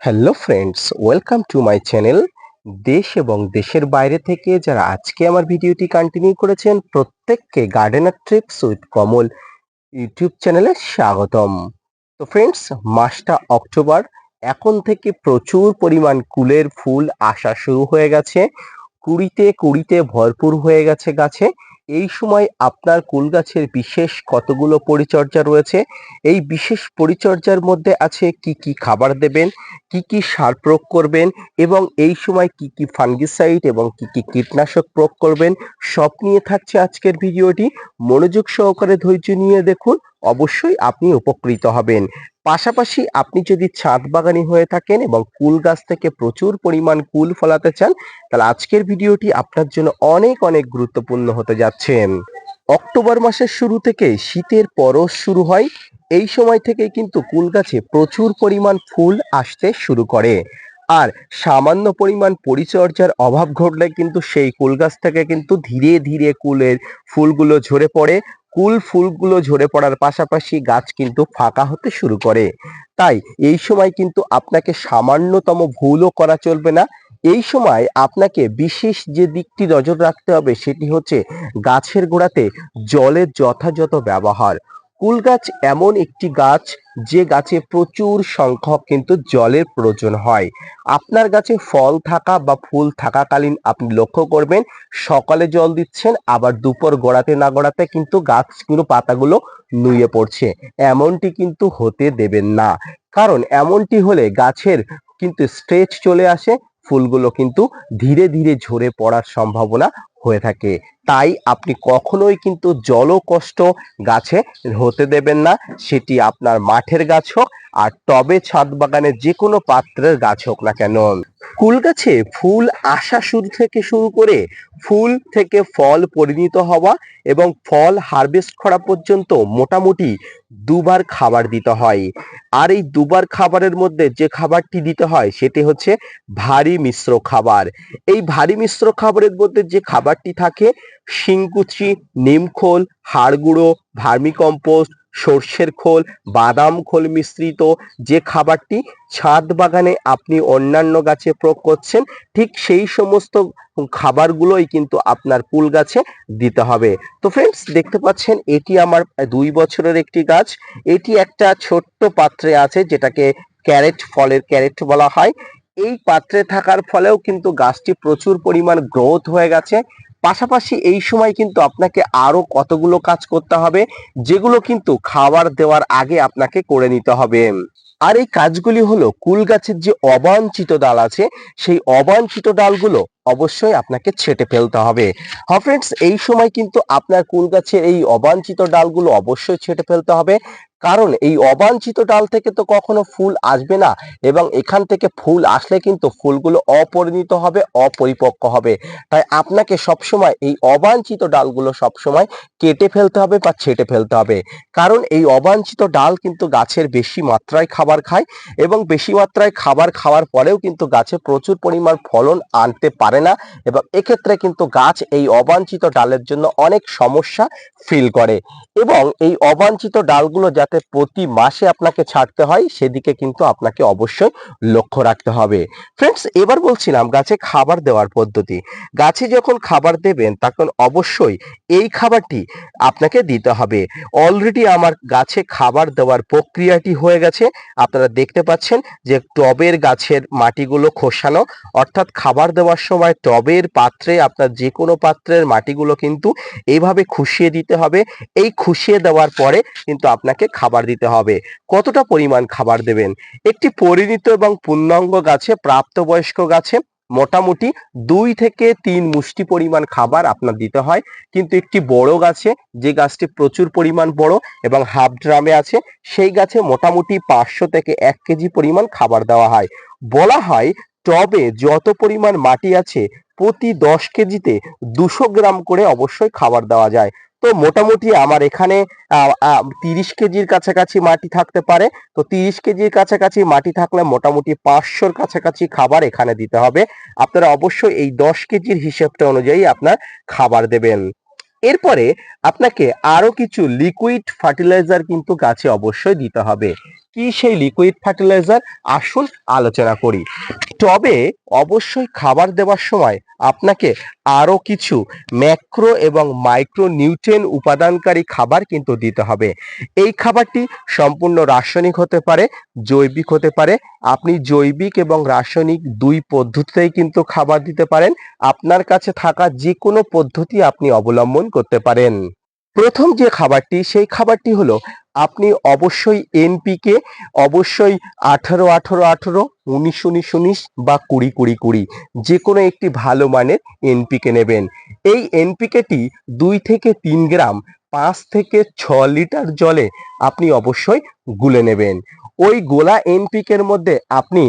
Hello friends welcome to my channel দেশ এবং দেশের বাইরে থেকে যারা আজকে আমার ভিডিওটি কন্টিনিউ করেছেন, প্রত্যেককে gardener trips with Kamal YouTube চ্যানেলে স্বাগতম। তো ফ্রেন্ডস মাসটা অক্টোবর, এখন থেকে প্রচুর পরিমাণ কুলের ফুল আসা শুরু হয়ে গেছে। কুড়িতে কুড়িতে ভরপুর হয়ে গেছে গাছে। এই সময় আপনার কুল গাছের বিশেষ কতগুলো পরিচর্যা রয়েছে? এই বিশেষ পরিচর্যার মধ্যে আছে কি কি খাবার দেবেন, কি কি সার প্রয়োগ করবেন এবং এই সময় কি কি ফাঙ্গিসাইড এবং কি কি কীটনাশক প্রয়োগ করবেন, সব নিয়ে থাকছে আজকের ভিডিওটি। মনোযোগ সহকারে ধৈর্য নিয়ে দেখুন। অবশ্যই আপনি উপকৃত হবেন। পাশাপাশি আপনি যদি ছাদ বাগানি হয়ে থাকেন এবং কুল গাছ থেকে প্রচুর পরিমাণ কুল ফলাতে চান, তাহলে আজকের ভিডিওটি আপনার জন্য অনেক অনেক গুরুত্বপূর্ণ হতে যাচ্ছে। অক্টোবর মাসের শুরু থেকে শীতের পরশ শুরু হয়। এই সময় থেকে কিন্তু কুল গাছে প্রচুর পরিমাণ ফুল আসতে শুরু করে। আর সামান্য পরিমাণ পরিচর্যার অভাব ঘটলে কিন্তু সেই কুল গাছ থেকে কিন্তু ধীরে ধীরে কুলের ফুলগুলো ঝরে পড়ে। কুল ফুলগুলো ঝরে পড়ার পাশাপাশি গাছ কিন্তু ফাঁকা হতে শুরু করে। তাই এই সময় কিন্তু আপনাকে সামান্যতম ভুলও করা চলবে না। এই সময় আপনাকে বিশেষ যে দিকটি নজর রাখতে হবে সেটি হচ্ছে গাছের গোড়াতে জলের যথাযথ ব্যবহার। কুল গাছ এমন একটি গাছ যে গাছে প্রচুর সংখ্যক কিন্তু জলের প্রয়োজন হয়। আপনার গাছে ফল থাকা বা ফুল থাকাকালীন আপনি লক্ষ্য করবেন, সকালে জল দিচ্ছেন, আবার দুপুর গোড়াতে না গোড়াতে কিন্তু গাছগুলো পাতাগুলো নুয়ে পড়ছে। এমনটি কিন্তু হতে দেবেন না। কারণ এমনটি হলে গাছের কিন্তু স্ট্রেচ চলে আসে, ফুলগুলো কিন্তু ধীরে ধীরে ঝরে পড়ার সম্ভাবনা হয়ে থাকে। তাই আপনি কখনোই কিন্তু জলকষ্ট গাছে হতে দেবেন না। সেটি আপনার মাঠের গাছ হোক আর টবে ছাদ বাগানের যে কোনো পাত্রের গাছ হোক না কেন। কুল গাছে ফুল আসা শুরু থেকে শুরু করে ফুল থেকে ফল পরিণত হওয়া এবং ফল হারভেস্ট করা পর্যন্ত মোটামুটি দুবার খাবার দিতে হয়। আর এই দুবার খাবারের মধ্যে যে খাবারটি দিতে হয় সেটি হচ্ছে ভারী মিশ্র খাবার। এই ভারী মিশ্র খাবারের মধ্যে যে খাবারটি থাকে। শিংকুচি, নিমখোল হাড় গুঁড়ো ভার্মিকম্পোস্ট, সর্ষের খোল, বাদাম খোল মিশ্রিত। যে খাবারটি ছাদ বাগানে আপনি অন্যান্য গাছে প্রয়োগ করছেন, ঠিক সেই সমস্ত খাবারগুলোই কিন্তু আপনার কুল গাছে দিতে হবে। তো ফ্রেন্ডস দেখতে পাচ্ছেন, এটি আমার দুই বছরের একটি গাছ। এটি একটা ছোট্ট পাত্রে আছে, যেটাকে ক্যারেট ফলের, ক্যারেট বলা হয়। এই পাত্রে থাকার ফলেও কিন্তু গাছটি প্রচুর পরিমাণ গ্রোথ হয়ে গেছে। পাশাপাশি এই সময় কিন্তু আপনাকে আরও কতগুলো কাজ করতে হবে, যেগুলো কিন্তু খাবার দেওয়ার আগে আপনাকে করে নিতে হবে। আর এই কাজগুলি হলো কুল গাছের যে অবাঞ্ছিত ডাল আছে, সেই অবাঞ্ছিত ডালগুলো অবশ্যই আপনাকে ছেটে ফেলতে হবে। হ্যাঁ ফ্রেন্ডস এই সময় কিন্তু আপনার কুল গাছের এই অবাঞ্ছিত ডালগুলো অবশ্যই ছেটে ফেলতে হবে। কারণ এই অবাঞ্ছিত ডাল থেকে তো কখনো ফুল আসবে না এবং এখান থেকে ফুল আসলে কিন্তু ফুলগুলো অপরিণত হবে, অপরিপক্ক হবে। তাই আপনাকে সবসময় এই অবাঞ্ছিত ডালগুলো সবসময় কেটে ফেলতে হবে বা ছেটে ফেলতে হবে। কারণ এই অবাঞ্ছিত ডাল কিন্তু গাছের বেশি মাত্রায় খাবার খায় এবং বেশি মাত্রায় খাবার খাওয়ার পরেও কিন্তু গাছে প্রচুর পরিমাণ ফলন আনতে পারে না এবং এক্ষেত্রে কিন্তু গাছ এই অবাঞ্ছিত ডালের জন্য অনেক সমস্যা ফিল করে। এবং এই অবাঞ্ছিত ডালগুলো যাতে প্রতি মাসে আপনাকে ছাড়তে হয়, সেদিকে কিন্তু আপনাকে অবশ্যই লক্ষ্য রাখতে হবে। ফ্রেন্ডস এবার বলছিলাম গাছে খাবার দেওয়ার পদ্ধতি। গাছে যখন খাবার দেবেন, তখন অবশ্যই এই খাবারটি আপনাকে দিতে হবে। অলরেডি আমার গাছে খাবার দেওয়ার প্রক্রিয়াটি হয়ে গেছে। আপনারা দেখতে পাচ্ছেন যে টবের গাছের মাটিগুলো খোসানো, অর্থাৎ খাবার দেওয়ার সময় টবের পাত্রে, আপনার যে কোনো পাত্রের মাটিগুলো কিন্তু এইভাবে খুশিয়ে দিতে হবে। এই খুশিয়ে দেওয়ার পরে কিন্তু আপনাকে খাবার দিতে হবে। কতটা পরিমাণ খাবার দেবেন? একটি পরিণত এবং পূর্ণাঙ্গ গাছে প্রাপ্তবয়স্ক গাছে মোটামুটি দুই থেকে তিন মুষ্টি পরিমাণ খাবার আপনার দিতে হয়। কিন্তু একটি বড় গাছে যে গাছটি প্রচুর পরিমাণ বড় এবং হাফ ড্রামে আছে, সেই গাছে মোটামুটি পাঁচশো থেকে এক কেজি পরিমাণ খাবার দেওয়া হয়। বলা হয় টবে যত পরিমাণ মাটি আছে, প্রতি দশ কেজিতে দুশো গ্রাম করে অবশ্যই খাবার দেওয়া যায়। তো মোটামুটি আমার এখানে তিরিশ কেজির কাছাকাছি মাটি থাকতে পারে। তো তিরিশ কেজির কাছাকাছি মাটি থাকলে মোটামুটি পাঁচশোর কাছাকাছি খাবার এখানে দিতে হবে। আপনারা অবশ্যই এই দশ কেজির হিসেবটা অনুযায়ী আপনার খাবার দেবেন। এরপরে আপনাকে আরও কিছু লিকুইড ফার্টিলাইজার কিন্তু গাছে অবশ্যই দিতে হবে। কি সেই লিকুইড ফার্টিলাইজার আসুন আলোচনা করি। টবে অবশ্যই খাবার দেওয়ার সময় আপনাকে আরও কিছু ম্যাক্রো এবং মাইক্রো নিউট্রেন উপাদানকারী খাবার কিন্তু দিতে হবে। এই খাবারটি সম্পূর্ণ রাসায়নিক হতে পারে, জৈবিক হতে পারে। আপনি জৈবিক এবং রাসায়নিক দুই পদ্ধতিতেই কিন্তু খাবার দিতে পারেন। আপনার কাছে থাকা যে কোনো পদ্ধতি আপনি অবলম্বন করতে পারেন। প্রথম যে খাবারটি, সেই খাবারটি হলো আপনি অবশ্যই এনপিকে অবশ্যই আঠারো আঠারো আঠারো, উনিশ উনিশ উনিশ বা কুড়ি কুড়ি কুড়ি যে কোনো একটি ভালো মানের এনপিকে নেবেন। এই এনপিকেটি দুই থেকে তিন গ্রাম, পাঁচ থেকে ছ লিটার জলে আপনি অবশ্যই গুলে নেবেন। ওই গোলা এনপিকের মধ্যে আপনি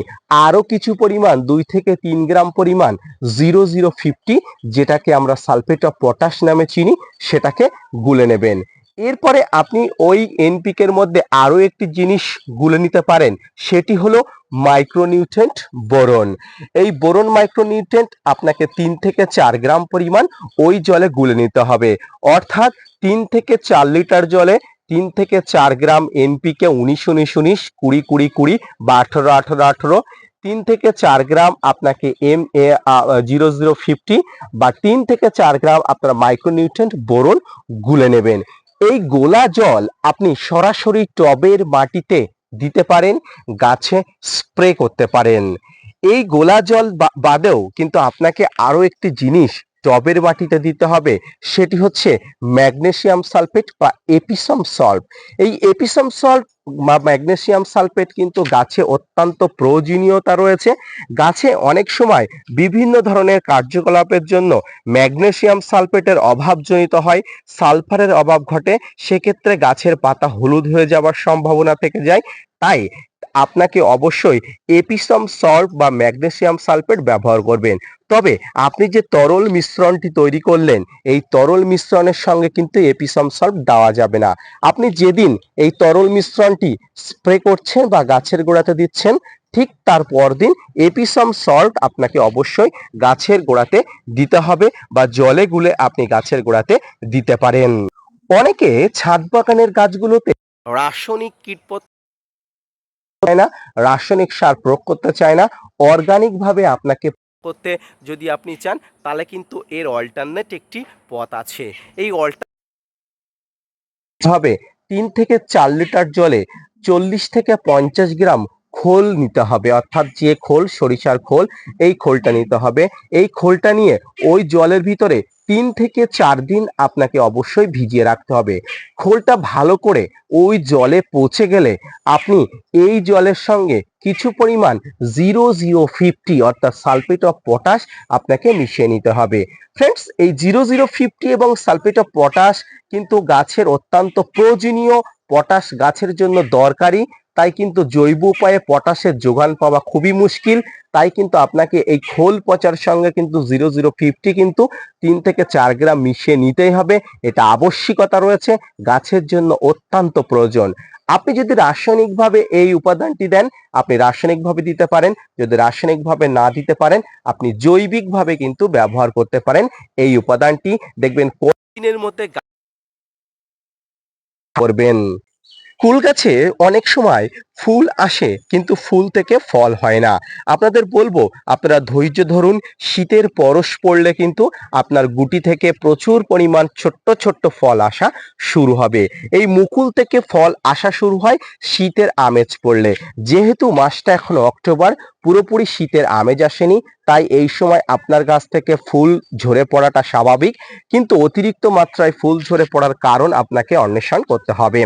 আরও কিছু পরিমাণ, দুই থেকে তিন গ্রাম পরিমাণ জিরো জিরো ফিফটি যেটাকে আমরা সালফেট অফ পটাশ নামে চিনি, সেটাকে গুলে নেবেন। এরপরে আপনি ওই এনপিকের মধ্যে আরও একটি জিনিস গুলে নিতে পারেন, সেটি হলো মাইক্রোনিউট্রেন্ট বোরন। এই বোরন মাইক্রোনিউট্রেন্ট আপনাকে তিন থেকে চার গ্রাম পরিমাণ ওই জলে গুলে নিতে হবে। অর্থাৎ তিন থেকে চার লিটার জলে তিন থেকে চার গ্রাম এনপিকে উনিশ উনিশ উনিশ, কুড়ি কুড়ি কুড়ি বা আঠারো আঠারো। আঠারো তিন থেকে চার গ্রাম আপনাকে M A zero zero, fifty বা তিন থেকে চার গ্রাম আপনার মাইক্রোনিউট্রেন্ট বোরন গুলে নেবেন। এই গোলা জল আপনি সরাসরি টবের মাটিতে দিতে পারেন, গাছে স্প্রে করতে পারেন। এই গোলা জল বাদেও কিন্তু আপনাকে আরও একটি জিনিস টবের মাটিতে দিতে হবে। সেটি হচ্ছে ম্যাগনেসিয়াম সালফেট বা এপিসম সল্ট। এই এপিসম সল্ট বা ম্যাগনেসিয়াম সালফেট কিন্তু গাছে অত্যন্ত প্রয়োজনীয়তা রয়েছে। গাছে অনেক সময় বিভিন্ন ধরনের কার্যকলাপের জন্য ম্যাগনেসিয়াম সালফেটের অভাবজনিত হয়, সালফারের অভাব ঘটে। সেক্ষেত্রে গাছের পাতা হলুদ হয়ে যাওয়ার সম্ভাবনা থেকে যায়। তাই আপনাকে অবশ্যই এপিসম সল্ট বা ম্যাগনেসিয়াম সালফেট ব্যবহার করবেন। তবে আপনি যে তরল মিশ্রণটি তৈরি করলেন, এই তরল মিশ্রণের সঙ্গে কিন্তু এপিসম সল্ট দেওয়া যাবে না। আপনি যেদিন এই তরল মিশ্রণটি স্প্রে করছেন বা গাছের গোড়াতে দিচ্ছেন, ঠিক তার পরদিন এপিসম সল্ট আপনাকে অবশ্যই গাছের গোড়াতে দিতে হবে বা জলে গুলে আপনি গাছের গোড়াতে দিতে পারেন। অনেকে ছাদ বাগানের গাছগুলোতে রাসায়নিক কীটপতঙ্গ চায় না, রাসায়নিক সার প্রয়োগ করতে চায় না অর্গানিক ভাবে আপনাকে করতে যদি আপনি চান, তাহলে কিন্তু এর অল্টারনেট একটি পথ আছে। এই হবে তিন থেকে চার লিটার জলে চল্লিশ থেকে পঞ্চাশ গ্রাম খোল নিতে হবে, অর্থাৎ যে খোল সরিষার খোল, এই খোলটা নিতে হবে। এই খোলটা নিয়ে ওই জলের ভিতরে তিন থেকে চার দিন আপনাকে অবশ্যই ভিজিয়ে রাখতে হবে। খোলটা ভালো করে ওই জলে পচে গেলে আপনি এই জলের সঙ্গে কিছু পরিমাণ জিরো জিরো ফিফটি অর্থাৎ সালফেট অফ পটাশ আপনাকে মিশিয়ে নিতে হবে। ফ্রেন্ডস, এই জিরো জিরো ফিফটি এবং সালফেট অফ পটাশ কিন্তু গাছের অত্যন্ত প্রয়োজনীয়। পটাশ গাছের জন্য দরকারি। তাই কিন্তু জৈব উপায়ে পটাশের যোগান পাওয়া খুবই মুশকিল। তাই কিন্তু আপনাকে এই খোল পচার সঙ্গে কিন্তু জিরো জিরো ফিফটি কিন্তু তিন থেকে চার গ্রাম মিশিয়ে নিতেই হবে। এটা আবশ্যিকতা রয়েছে, গাছের জন্য অত্যন্ত প্রয়োজন। আপনি যদি রাসায়নিকভাবে এই উপাদানটি দেন, আপনি রাসায়নিকভাবে দিতে পারেন, যদি রাসায়নিকভাবে না দিতে পারেন, আপনি জৈবিকভাবে কিন্তু ব্যবহার করতে পারেন এই উপাদানটি। দেখবেন কদিনের মধ্যে করবেন। ফুল গাছে অনেক সময় ফুল আসে, কিন্তু ফুল থেকে ফল হয় না। আপনাদের বলব, আপনারা ধৈর্য ধরুন, শীতের পরশ পড়লে কিন্তু আপনার গুটি থেকে প্রচুর পরিমাণ ছোট্ট ছোট্ট ফল আসা শুরু হবে। এই মুকুল থেকে ফল আসা শুরু হয় শীতের আমেজ পড়লে। যেহেতু মাসটা এখনও অক্টোবর, পুরোপুরি শীতের আমেজ আসেনি, তাই এই সময় আপনার গাছ থেকে ফুল ঝরে পড়াটা স্বাভাবিক, কিন্তু অতিরিক্ত মাত্রায় ফুল ঝরে পড়ার কারণ আপনাকে অন্বেষণ করতে হবে।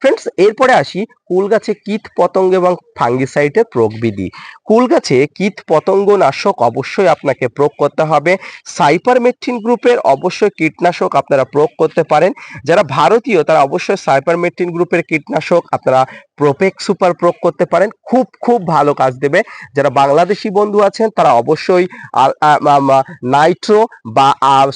ফ্রেন্ডস, এরপরে আসি, কুল গাছে কীট পতঙ্গ এবং ফাঙ্গিসাইডের প্রয়োগ বিধি কুল গাছে কীট পতঙ্গ নাশক অবশ্যই আপনাকে প্রয়োগ করতে হবে। সাইপারমেট্রিন গ্রুপের অবশ্যই কীটনাশক আপনারা প্রয়োগ করতে পারেন। যারা ভারতীয়, তারা অবশ্যই সাইপারমেট্রিন গ্রুপের কীটনাশক আপনারা প্রোপেক সুপার প্রয়োগ করতে পারেন। খুব খুব ভালো কাজ দেবে। যারা বাংলাদেশি বন্ধু আছেন, তারা অবশ্যই নাইট্রো বা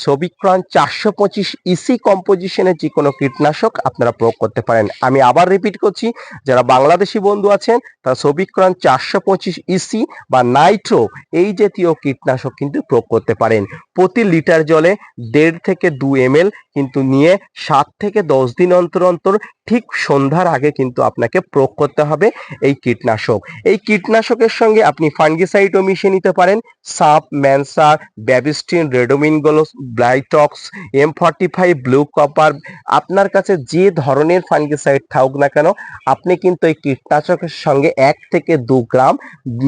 সবিক্রন চারশো পঁচিশ ইসি কম্পোজিশনের যে কোনো কীটনাশক আপনারা প্রয়োগ করতে পারেন। আমি আবার রিপিট করছি, যারা বাংলাদেশি বন্ধু আছেন, তারা সবিক্রণ চারশো পঁচিশ ইসি বা নাইট্রো, এই জাতীয় কীটনাশক কিন্তু প্রয়োগ করতে পারেন। প্রতি লিটার জলে দেড় থেকে দু এম কিন্তু নিয়ে সাত থেকে দশ দিন অন্তর অন্তর ঠিক সন্ধ্যার আগে কিন্তু আপনাকে প্রয়োগ করতে হবে এই কীটনাশক। এই কীটনাশকের সঙ্গে আপনি ফাঙ্গিসাইডও মিশিয়ে নিতে পারেন। সাপ ম্যানসার Bavistin Ridomil Gold Blitox, M forty five, blue copper, আপনার কাছে যে ধরনের ফাঙ্গিসাইড থাকুক না কেন, আপনি কিন্তু এই কীটনাশকের সঙ্গে এক থেকে দু গ্রাম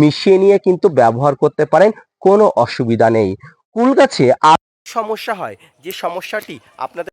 মিশিয়ে নিয়ে কিন্তু ব্যবহার করতে পারেন, কোনো অসুবিধা নেই। কুল গাছে আর সমস্যা হয়, যে সমস্যাটি আপনাদের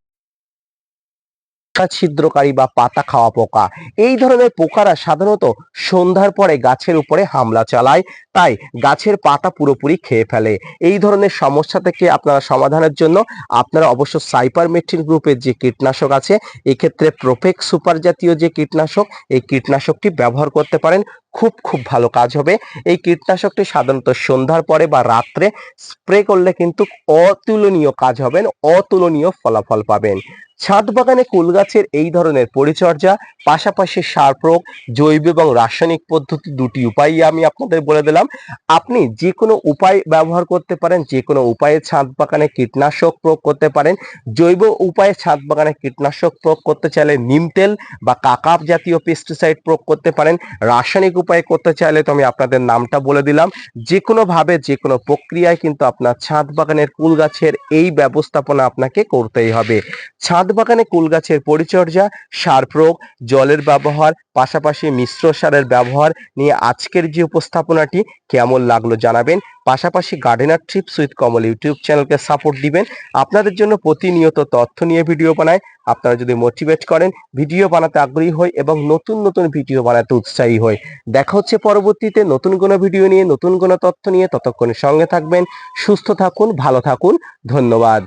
ছিদ্রকারী বা পাতা খাওয়া পোকা। এই ধরনের পোকারা সাধারণত সন্ধ্যার পরে গাছের উপরে হামলা চালায়, তাই গাছের পাতা পুরোপুরি খেয়ে ফেলে। এই ধরনের সমস্যা থেকে আপনারা সমাধানের জন্য আপনারা অবশ্য সাইপারমেট্রিন গ্রুপের যে কীটনাশক আছে, এক্ষেত্রে প্রোফেক সুপার জাতীয় যে কীটনাশক, এই কীটনাশকটি ব্যবহার করতে পারেন। খুব খুব ভালো কাজ হবে। এই কীটনাশকটি সাধারণত সন্ধ্যার পরে বা রাত্রে স্প্রে করলে কিন্তু অতুলনীয় কাজ হবেন, অতুলনীয় ফলাফল পাবেন। ছাদ বাগানে কুল গাছের এই ধরনের পরিচর্যা, পাশাপাশি সার প্রয়োগ, জৈব এবং রাসায়নিক পদ্ধতি দুটি উপায়ই আমি আপনাদের বলে দিলাম। আপনি যে কোনো উপায় ব্যবহার করতে পারেন যে কোনো উপায়ে ছাদ বাগানে কীটনাশক প্রয়োগ করতে পারেন। জৈব উপায়ে ছাদ বাগানে কীটনাশক প্রয়োগ করতে চাইলে নিম তেল বা কাকাপ জাতীয় পেস্টিসাইড প্রয়োগ করতে পারেন। রাসায়নিক উপায়ে করতে চাইলে তো আমি আপনাদের নামটা বলে দিলাম। যে কোনো ভাবে যে কোনো প্রক্রিয়ায় কিন্তু আপনার ছাদ বাগানের কুল গাছের এই ব্যবস্থাপনা আপনাকে করতেই হবে। ছাদ বাগানে কুল গাছের পরিচর্যা, সার প্রয়োগ, জলের ব্যবহার, পাশাপাশি মিশ্র সারের ব্যবহার নিয়ে আজকের যে উপস্থাপনাটি কেমন লাগল জানাবেন। পাশাপাশি gardener trips with Kamal YouTube চ্যানেলকে সাপোর্ট দিবেন। আপনাদের জন্য প্রতিনিয়ত তথ্য নিয়ে ভিডিও বানায়। আপনারা যদি মোটিভেট করেন ভিডিও বানাতে আগ্রহী হয় এবং নতুন নতুন ভিডিও বানাতে উৎসাহী হয় দেখা হচ্ছে পরবর্তীতে নতুন কোনো ভিডিও নিয়ে, নতুন কোনো তথ্য নিয়ে। ততক্ষণে সঙ্গে থাকবেন, সুস্থ থাকুন, ভালো থাকুন। ধন্যবাদ।